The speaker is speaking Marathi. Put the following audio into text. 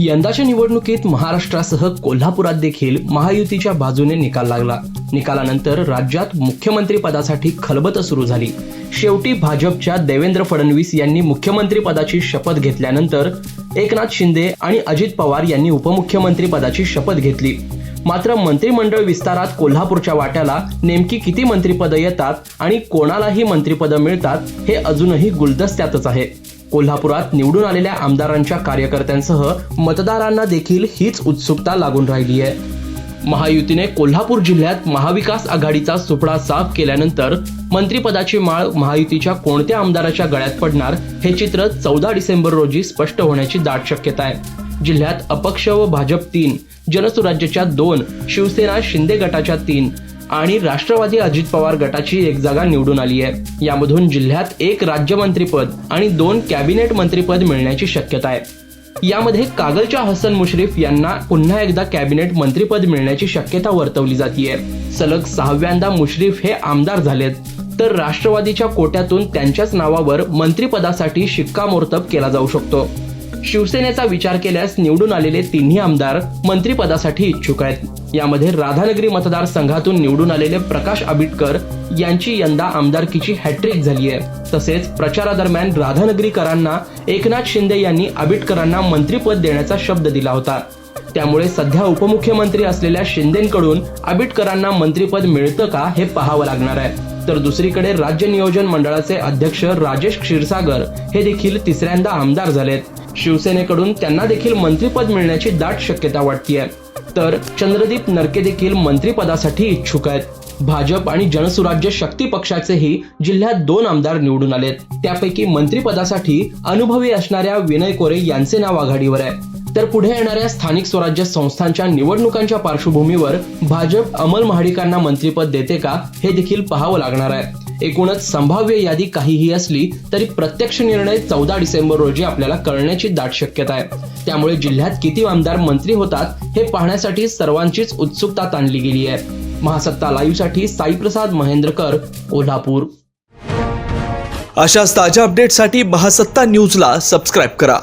यंदाच्या निवडणुकीत महाराष्ट्रासह कोल्हापुरात देखील महायुतीच्या बाजूने निकाल लागला. निकालानंतर राज्यात मुख्यमंत्री पदासाठी खलबत सुरू झाली. शेवटी भाजपच्या देवेंद्र फडणवीस यांनी मुख्यमंत्री पदाची शपथ घेतल्यानंतर एकनाथ शिंदे आणि अजित पवार यांनी उपमुख्यमंत्री पदाची शपथ घेतली. मात्र मंत्रिमंडळ विस्तारात कोल्हापूरच्या वाट्याला नेमकी किती मंत्रिपदं येतात आणि कोणालाही मंत्रिपदं मिळतात हे अजूनही गुलदस्त्यातच आहे. कोल्हापुरात निवडून आलेल्या आमदारांच्या कार्यकर्त्यांसह मतदारांना देखील हीच उत्सुकता लागून राहिली आहे. महायुतीने कोल्हापूर जिल्ह्यात महाविकास आघाडीचा सुपडा साफ केल्यानंतर मंत्रीपदाची माळ महायुतीच्या कोणत्या आमदाराच्या गळ्यात पडणार हे चित्र चौदा डिसेंबर रोजी स्पष्ट होण्याची दाट शक्यता आहे. जिल्ह्यात अपक्ष व भाजप तीन जनसुराज्यच्या दोन शिवसेना शिंदे गटाच्या तीन आणि राष्ट्रवादी अजित पवार गटाची एक जागा निवडून आली आहे. यामधून जिल्ह्यात एक राज्यमंत्रीपद आणि दोन कॅबिनेट मंत्रीपद मिळण्याची शक्यता आहे. यामध्ये कागलच्या हसन मुश्रीफ यांना पुन्हा एकदा कॅबिनेट मंत्रीपद मिळण्याची शक्यता वर्तवली जातीये. सलग सहाव्यांदा मुश्रीफ हे आमदार झालेत. तर राष्ट्रवादीच्या कोट्यातून त्यांच्याच नावावर मंत्रिपदासाठी शिक्कामोर्तब केला जाऊ शकतो. शिवसेनेचा विचार केल्यास निवडून आलेले तिन्ही आमदार मंत्रिपदासाठी इच्छुक आहेत. यामध्ये राधानगरी मतदारसंघातून निवडून आलेले प्रकाश आबिटकर यांची यंदा आमदारकीची हॅट्रिक झाली आहे तसेच प्रचारादरम्यान राधानगरीकरांना एकनाथ शिंदे यांनी आबिटकरांना मंत्रिपद देण्याचा शब्द दिला होता. त्यामुळे सध्या उपमुख्यमंत्री असलेल्या शिंदेकडून आबिटकरांना मंत्रिपद मिळतं का हे पाहावं लागणार आहे. तर दुसरीकडे राज्य नियोजन मंडळाचे अध्यक्ष राजेश क्षीरसागर हे देखील तिसऱ्यांदा आमदार झालेत. शिवसेनेकडून त्यांना देखील मंत्रिपद मिळण्याची दाट शक्यता वाटतीये. तर चंद्रदीप नरके देखील मंत्रिपदासाठी इच्छुक आहेत. भाजप आणि जनसुराज्य शक्ती पक्षाचेही जिल्ह्यात दोन आमदार निवडून आलेत. त्यापैकी मंत्रिपदासाठी अनुभवी असणाऱ्या विनय कोरे यांचे नाव आघाडीवर आहे. तर पुढे येणाऱ्या स्थानिक स्वराज्य संस्थांच्या निवडणुकांच्या पार्श्वभूमीवर भाजप अमल महाडिकांना मंत्रिपद देते का हे देखील पाहावं लागणार आहे. एकूणच संभाव्य यादी काहीही असली तरी प्रत्यक्ष निर्णय चौदा डिसेंबर रोजी आपल्याला कळण्याची दाट शक्यता आहे. त्यामुळे जिल्ह्यात किती आमदार मंत्री होतात हे पाहण्यासाठी सर्वांचीच उत्सुकता ताणली गेली आहे. महासत्ता लाईव्हसाठी साईप्रसाद महेंद्रकर कोल्हापूर. अशाच ताज्या अपडेटसाठी महासत्ता न्यूजला सबस्क्राईब करा.